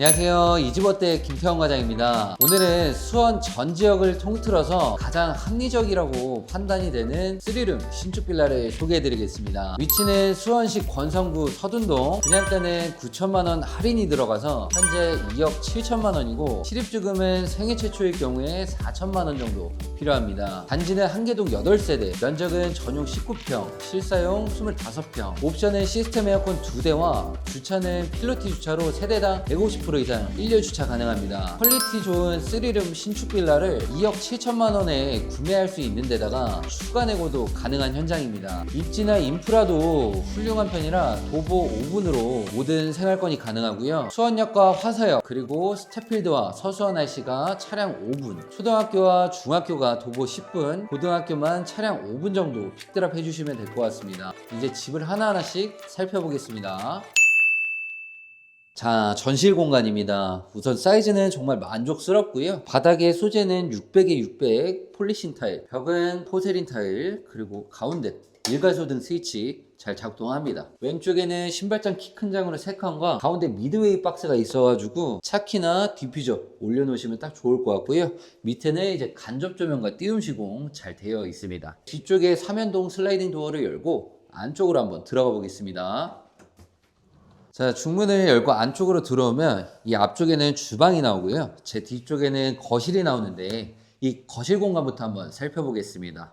안녕하세요. 이지버대 김태원 과장입니다. 오늘은 수원 전 지역을 통틀어서 가장 합리적이라고 판단이 되는 3룸 신축 빌라를 소개해드리겠습니다. 위치는 수원시 권성구 서둔동 분양가는 9천만 원 할인이 들어가서 현재 2억 7천만 원이고 실입주금은 생애 최초일 경우에 4천만 원 정도 필요합니다. 단지는 한개동 8세대, 면적은 전용 19평, 실사용 25평, 옵션은 시스템 에어컨 2대와 주차는 필로티 주차로 세대당 150% 이상 1년 주차 가능합니다. 퀄리티 좋은 3룸 신축 빌라를 2억 7천만 원에 구매할 수 있는 데다가 추가 내고도 가능한 현장입니다. 입지나 인프라도 훌륭한 편이라 도보 5분으로 모든 생활권이 가능하고요. 수원역과 화서역 그리고 스태필드와 서수원 IC가 차량 5분, 초등학교와 중학교가 도보 10분, 고등학교만 차량 5분 정도 픽드랍 해주시면 될 것 같습니다. 이제 집을 하나하나씩 살펴보겠습니다. 자, 전실 공간입니다. 우선 사이즈는 정말 만족스럽고요. 바닥의 소재는 600에 600 폴리싱 타일, 벽은 포세린 타일, 그리고 가운데 일가소 등 스위치 잘 작동합니다. 왼쪽에는 신발장 키 큰 장으로 3칸과 가운데 미드웨이 박스가 있어가지고 차키나 디퓨저 올려놓으시면 딱 좋을 것 같고요. 밑에는 이제 간접 조명과 띄움 시공 잘 되어 있습니다. 뒤쪽에 삼연동 슬라이딩 도어를 열고 안쪽으로 한번 들어가 보겠습니다. 자, 중문을 열고 안쪽으로 들어오면 이 앞쪽에는 주방이 나오고요. 제 뒤쪽에는 거실이 나오는데 이 거실 공간부터 한번 살펴보겠습니다.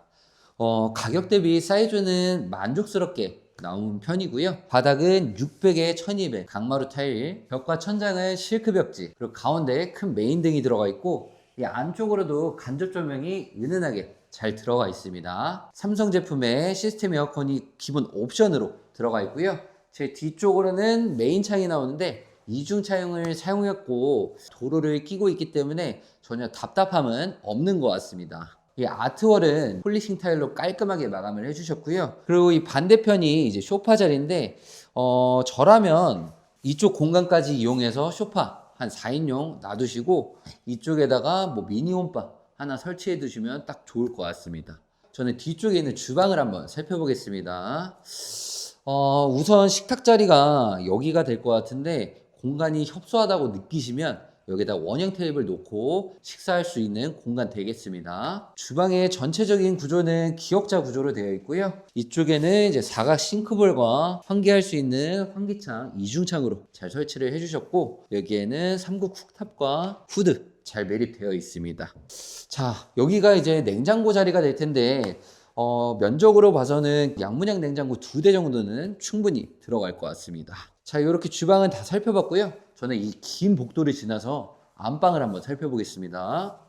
어, 가격 대비 사이즈는 만족스럽게 나온 편이고요. 바닥은 600에 1200 강마루 타일, 벽과 천장은 실크 벽지, 그리고 가운데 큰 메인 등이 들어가 있고 이 안쪽으로도 간접 조명이 은은하게 잘 들어가 있습니다. 삼성 제품의 시스템 에어컨이 기본 옵션으로 들어가 있고요. 제 뒤쪽으로는 메인 창이 나오는데 이중 차용을 사용했고 도로를 끼고 있기 때문에 전혀 답답함은 없는 것 같습니다. 이 아트월은 폴리싱 타일로 깔끔하게 마감을 해주셨고요. 그리고 이 반대편이 이제 소파 자리인데 어, 저라면 이쪽 공간까지 이용해서 소파 한 4인용 놔두시고 이쪽에다가 뭐 미니 홈바 하나 설치해 두시면 딱 좋을 것 같습니다. 저는 뒤쪽에 있는 주방을 한번 살펴보겠습니다. 어, 우선 식탁 자리가 여기가 될 것 같은데 공간이 협소하다고 느끼시면 여기다 원형 테이블 놓고 식사할 수 있는 공간 되겠습니다. 주방의 전체적인 구조는 기역자 구조로 되어 있고요. 이쪽에는 이제 사각 싱크볼과 환기할 수 있는 환기창 이중창으로 잘 설치를 해주셨고 여기에는 3구 쿡탑과 후드 잘 매립되어 있습니다. 자, 여기가 이제 냉장고 자리가 될 텐데 어, 면적으로 봐서는 양문양 냉장고 두 대 정도는 충분히 들어갈 것 같습니다. 자, 이렇게 주방은 다 살펴봤고요. 저는 이 긴 복도를 지나서 안방을 한번 살펴보겠습니다.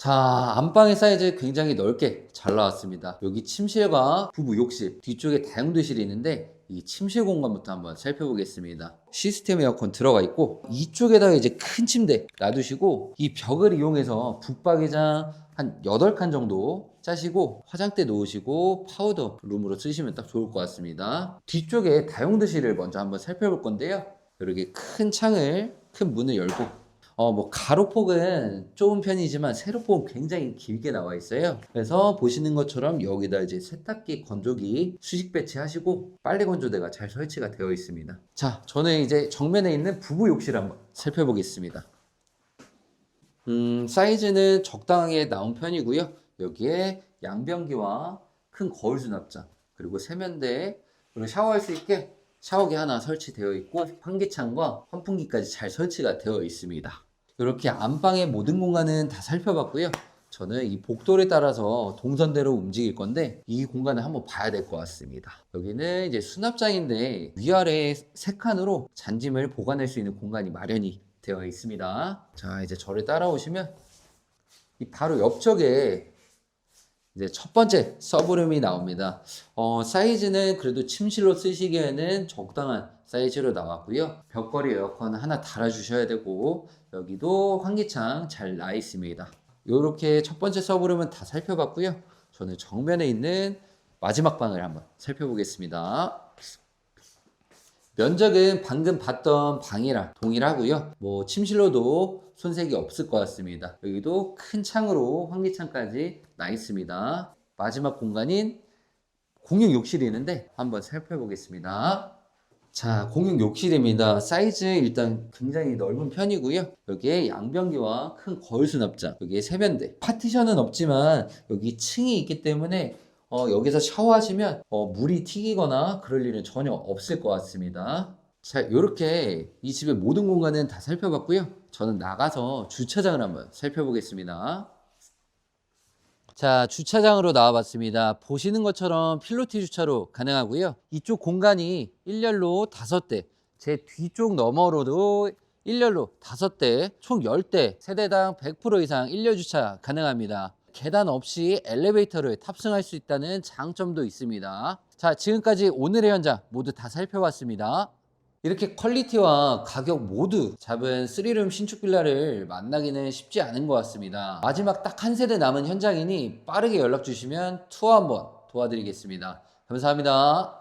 자, 안방의 사이즈 굉장히 넓게 잘 나왔습니다. 여기 침실과 부부 욕실, 뒤쪽에 다용도실이 있는데 이 침실 공간부터 한번 살펴보겠습니다. 시스템 에어컨 들어가 있고 이쪽에다가 이제 큰 침대 놔두시고 이 벽을 이용해서 붙박이장 한 8칸 정도 짜시고 화장대 놓으시고 파우더 룸으로 쓰시면 딱 좋을 것 같습니다. 뒤쪽에 다용도실을 먼저 한번 살펴볼 건데요. 이렇게 큰 창을 큰 문을 열고 어, 뭐, 가로폭은 좁은 편이지만 세로폭은 굉장히 길게 나와 있어요. 그래서 보시는 것처럼 여기다 이제 세탁기, 건조기 수직 배치하시고 빨래 건조대가 잘 설치가 되어 있습니다. 자, 저는 이제 정면에 있는 부부 욕실 한번 살펴보겠습니다. 음, 사이즈는 적당하게 나온 편이고요. 여기에 양변기와 큰 거울 수납장, 그리고 세면대, 그리고 샤워할 수 있게 샤워기 하나 설치되어 있고 환기창과 환풍기까지 잘 설치가 되어 있습니다. 이렇게 안방의 모든 공간은 다 살펴봤고요. 저는 이 복도를 따라서 동선대로 움직일 건데 이 공간을 한번 봐야 될 것 같습니다. 여기는 이제 수납장인데 위아래 세 칸으로 잔짐을 보관할 수 있는 공간이 마련이 되어 있습니다. 자 이제 저를 따라오시면 이 바로 옆쪽에 이제 첫 번째 서브룸이 나옵니다. 어, 사이즈는 그래도 침실로 쓰시기에는 적당한 사이즈로 나왔고요. 벽걸이 에어컨 하나 달아주셔야 되고 여기도 환기창 잘 나 있습니다. 이렇게 첫 번째 서브룸은 다 살펴봤고요. 저는 정면에 있는 마지막 방을 한번 살펴보겠습니다. 면적은 방금 봤던 방이랑 동일하고요. 뭐 침실로도 손색이 없을 것 같습니다. 여기도 큰 창으로 환기창까지 나 있습니다. 마지막 공간인 공용 욕실이 있는데 한번 살펴보겠습니다. 자, 공용 욕실입니다. 사이즈 일단 굉장히 넓은 편이고요. 여기에 양변기와 큰 거울 수납장, 여기에 세면대. 파티션은 없지만 여기 층이 있기 때문에 어, 여기서 샤워하시면 어, 물이 튀기거나 그럴 일은 전혀 없을 것 같습니다. 자, 이렇게 이 집의 모든 공간은 다 살펴봤고요. 저는 나가서 주차장을 한번 살펴보겠습니다. 자, 주차장으로 나와봤습니다. 보시는 것처럼 필로티 주차로 가능하고요. 이쪽 공간이 1열로 5대, 제 뒤쪽 너머로도 1열로 5대, 총 10대, 세대당 100% 이상 1열 주차 가능합니다. 계단 없이 엘리베이터를 탑승할 수 있다는 장점도 있습니다. 자, 지금까지 오늘의 현장 모두 다 살펴봤습니다. 이렇게 퀄리티와 가격 모두 잡은 3룸 신축 빌라를 만나기는 쉽지 않은 것 같습니다. 마지막 딱 한 세대 남은 현장이니 빠르게 연락 주시면 투어 한번 도와드리겠습니다. 감사합니다.